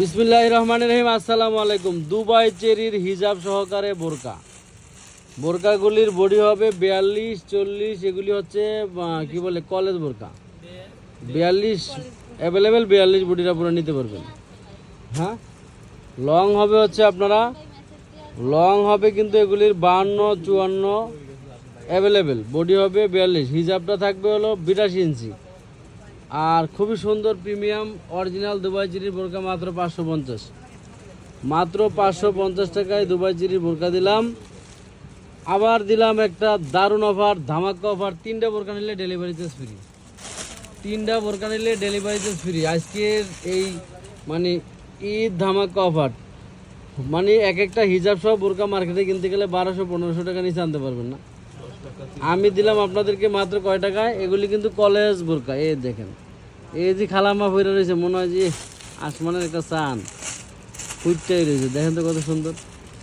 বিসমিল্লাহ রহমান রহিম, আসসালামু আলাইকুম। দুবাই চেরির হিজাব সহকারে বোরকা। বোরকাগুলির বডি হবে বিয়াল্লিশ, চল্লিশ, এগুলি হচ্ছে কি বলে, কলেজ বোরকা। বিয়াল্লিশ অ্যাভেলেবেল বিয়াল্লিশ বডিটা পুরো নিতে পারবেন। হ্যাঁ? লং হবে হচ্ছে আপনারা, লং হবে কিন্তু এগুলির বাহান্ন চুয়ান্ন অ্যাভেলেবেল বডি হবে বিয়াল্লিশ। হিজাবটা থাকবে হলো বিরাশি ইঞ্চি। আর খুবই সুন্দর প্রিমিয়াম অরিজিনাল দুবাই চিরির বোরকা মাত্র পাঁচশো পঞ্চাশ। মাত্র পাঁচশো পঞ্চাশ টাকায় দুবাই চিরির বোরকা দিলাম। আবার দিলাম একটা দারুণ অফার ধামাকা অফার তিনটা বোরকা নিলে ডেলিভারি চার্জ ফ্রি তিনটা বোরকা নিলে ডেলিভারি চার্জ ফ্রি আজকের এই মানে ঈদ ধামাকা অফার মানে এক একটা হিজাব সহ বোরকা মার্কেটে কিনতে গেলে বারোশো পনেরোশো টাকা নিচে আনতে পারবেন না। আমি দিলাম আপনাদেরকে মাত্র কয় টাকায়? এগুলি কিন্তু কলেজ বোরকা, এই দেখেন। এই যে খালামা ফিরে রয়েছে মনে হয় যে আসমানের একটা চান। ফুটটাই রয়েছে দেখেন তো কত সুন্দর।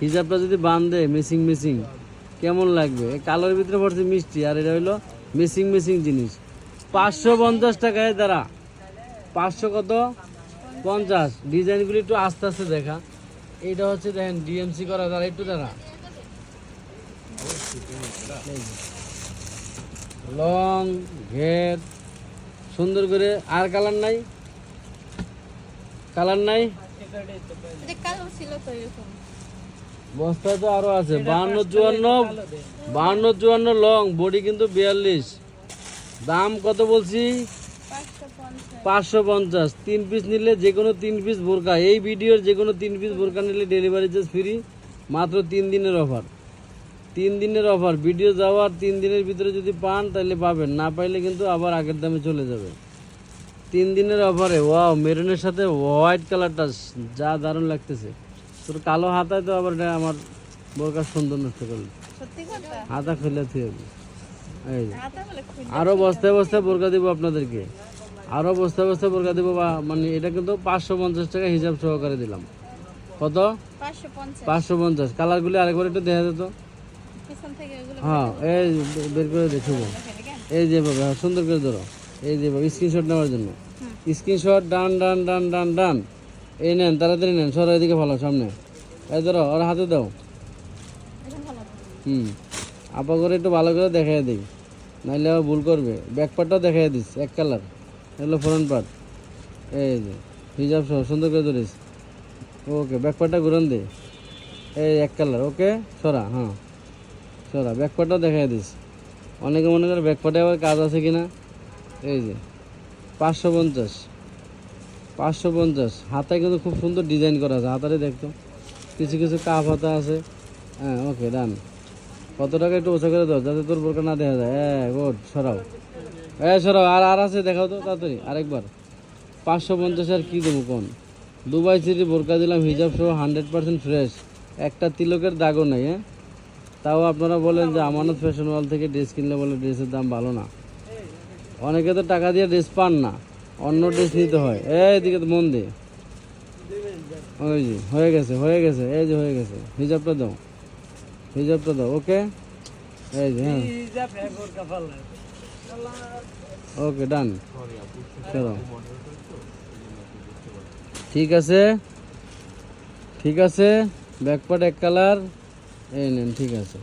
হিজাবটা যদি বাঁধে মিসিং মিসিং, কেমন লাগবে? কালোর ভিতরে পড়ছে মিষ্টি, আর এটা হইল মিসিং মিসিং জিনিস। পাঁচশো পঞ্চাশ টাকায় দ্বারা পাঁচশো কত? পঞ্চাশ। ডিজাইনগুলি একটু আস্তে আস্তে দেখা। এইটা হচ্ছে, দেখেন, ডিএমসি করা দ্বারা একটু দেখা লং ঘের সুন্দর করে আর কালার নাই? কালার নাই? যে কালো ছিল তো বস্তায় তো আরও আছে। বাহান্ন চুয়ান্ন বাহান্ন চুয়ান্ন লং বডি কিন্তু বিয়াল্লিশ। দাম কত বলছি? পাঁচশো পঞ্চাশ। পাঁচশো পঞ্চাশ তিন পিস নিলে যে কোনো তিন পিস বোরকা এই ভিডিওর যে কোনো তিন পিস বোরকা নিলে ডেলিভারি চার্জ ফ্রি। মাত্র তিন দিনের অফার। তিন দিনের অফার ভিডিও যাওয়ার তিন দিনের ভিতরে যদি পান তাহলে পাবেন। না পাইলে কিন্তু আবার আগের দামে চলে যাবে। তিন দিনের অফারে ওয়াও মেরুনের সাথে হোয়াইট কালারটা যা দারুণ লাগতেছে। তোর কালো হাতায় তো আবার এটা আমার বোরকা সুন্দর নষ্ট করল। হাতা খুলে থুয়ে এই যে। হাতা বলে খুঁজে আরও বস্তায় বস্তায় বোরকা দিব আপনাদেরকে। আরও বস্তায় বস্তায় বোরকা দিব বা মানে এটা কিন্তু পাঁচশো পঞ্চাশ টাকা হিসাব সহকারে দিলাম। কত? পাঁচশো পঞ্চাশ। কালারগুলি আরেকবার একটু দেখা যেত হ্যাঁ এই বের করে দেখব দেখেন এই যে বাবা হ্যাঁ, সুন্দর করে ধরো। এই যে বাবা স্ক্রিনশট নেওয়ার জন্য। Screenshot done done done done done. এই নেন তাড়াতাড়ি নেন সরো এদিকে ভালো সামনে। এই ধরো ওর হাতে দাও। হুম। আপা করে একটু ভালো করে দেখাই দিই। নাইলে আবার ভুল করবে। ব্যাক পার্টটাও দেখাই দিস এক কালার এগুলো ফ্রন্ট পার্ট এই যে হিজাব সহ সুন্দর করে ধরিস। ওকে ব্যাক পার্টটা ঘুরান দে। এই এক কালার ওকে সরা হ্যাঁ। সরা ব্যাক পার্টটাও দেখাই দিস। অনেকে মনে করে ব্যাক পার্টে আবার কাজ আছে কিনা? এই যে, পাঁচশো পঞ্চাশ পাঁচশো পঞ্চাশ। হাতায় কিন্তু খুব সুন্দর ডিজাইন করা আছে হাতারে দেখতো। কিছু কিছু কাপ হাতা আছে। হ্যাঁ ওকে, ডান। কত টাকা একটু ওছা করে দাও, যাতে তোর বোরকা না দেখা যায়। হ্যাঁ গুড, সরাও। হ্যাঁ সরাও, আর আর আছে, দেখাও তো তাড়াতাড়ি, আরেকবার। পাঁচশো পঞ্চাশ আর কী দেবো কোন? দুবাই সিটি বোরকা দিলাম, হিজাব সহ হান্ড্রেড পার্সেন্ট ফ্রেশ। একটা তিলকের দাগও নেই হ্যাঁ? তাও আপনারা বলেন যে আমানত ফ্যাশন ওয়াল থেকে ড্রেস কিনলে বলে ড্রেসের দাম ভালো না। অনেকে তো টাকা দিয়ে ড্রেস পান না, অন্য ড্রেস নিতে হয়। এই এদিকে তো মন দে ওই যে, হয়ে গেছে হয়ে গেছে, এই যে হয়ে গেছে। হিজাবটা দাও। হিজাবটা দাও, ওকে? এই যে হ্যাঁ। ওকে, ডান। ঠিক আছে? ঠিক আছে? ব্যাকপার্ট এক কালার। এই নেন, ঠিক আছে।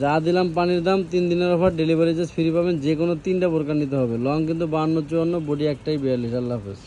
যা দিলাম পানির দাম, তিন দিনের অফার ডেলিভারি চার্জ ফ্রি পাবেন যে কোনো তিনটা বোরকা নিতে হবে। লং কিন্তু বাহান্ন, চুয়ান্ন বডি একটাই বিয়াল্লিশ, আল্লাহ হাফেজ।